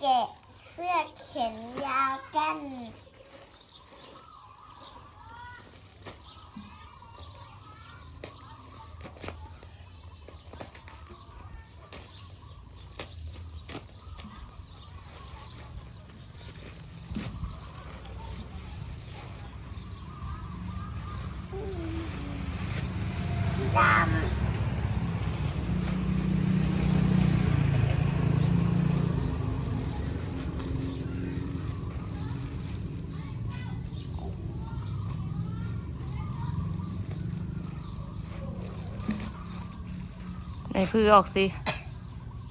แกะเสื้อแขนยาวกันดำ ไหนคือออกสิ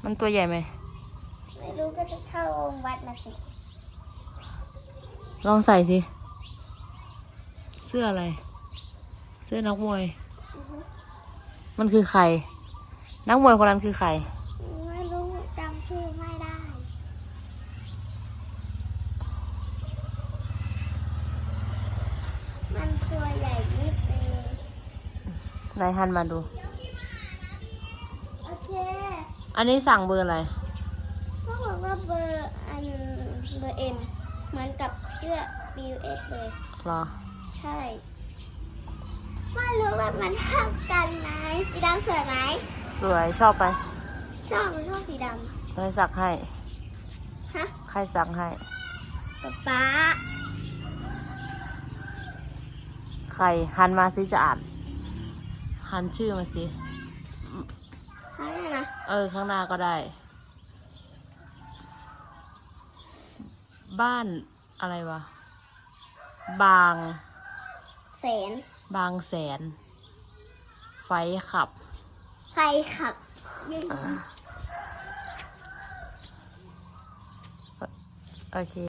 มันตัวใหญ่ไหม ไม่รู้ก็จะเข้าวงวัดมาสิ ลองใส่สิ เสื้ออะไร เสื้อนักมวยอือฮึมันคือใคร นักมวยคนนั้นคือใคร ไม่รู้จำชื่อไม่ได้ มันตัวใหญ่นิดนึงไหนหันมาดู โอเค อันนี้สั่งเบอร์อะไรเขาบอกว่าเบอร์อันเบอร์เอ็มเหมือนกับเสื้อ BUS เลยรอ ใช่ไม่รู้ว่ามันเท่ากันไหมสีดำสวยไหมสวยชอบไปชอบมันชอบสีดใครสักให้ำฮะใครสั่งให้ ป๊าป๊าใครหันมาสิจะอ่านหันชื่อมาสิเขาเนี่ยนะเออ ข้างหน้าก็ได้ บ้านอะไรวะ บาง แสนบางแสน ไฟขับ ใครขับยิ่งโอเค